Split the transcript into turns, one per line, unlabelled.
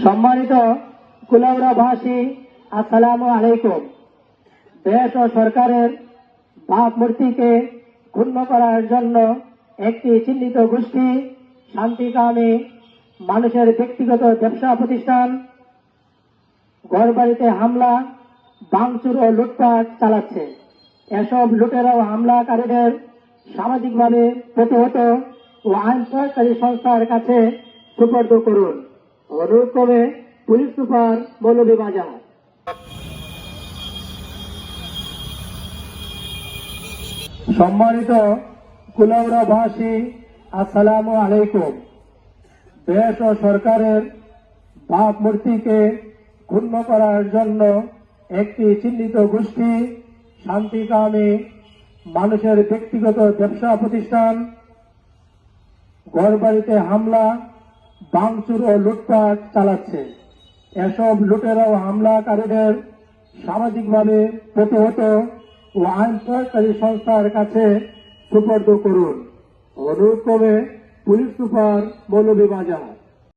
সম্মানিত কুলাউড়াভাষী আসসালামু আলাইকুম। দেশ ও সরকারের ভাবমূর্তিকে ক্ষুণ্ণ করার জন্য একটি চিহ্নিত গোষ্ঠী, শান্তিকামী মানুষের ব্যক্তিগত ব্যবসা প্রতিষ্ঠান, ঘরবাড়িতে হামলা, ভাঙচুর ও লুটপাট চালাচ্ছে। এসব লুটেরা ও হামলাকারীদের সামাজিকভাবে প্রতিহত ও আইন সংস্থার কাছে সুপর্দ করুন। অনুরোধ করে পুলিশ সুপার মৌলভীবাজার সম্মানিত কুলাউড়াভাষী আসসালামু আলাইকুম। দেশ ও সরকারের বাপ মূর্তিকে ক্ষুণ্ণ করার জন্য একটি চিহ্নিত গোষ্ঠী, শান্তিকামী মানুষের ব্যক্তিগত ব্যবসা প্রতিষ্ঠান, ঘরবাড়িতে হামলা ভাঙচুর ও লুটপাট চালাচ্ছে। এসব লুটেরা ও হামলাকারীদের সামাজিকভাবে প্রতিহত ও আইন সরকারি সংস্থার কাছে সুপর্দ করুন। অনুরোধ করে পুলিশ সুপার মৌলভীবাজার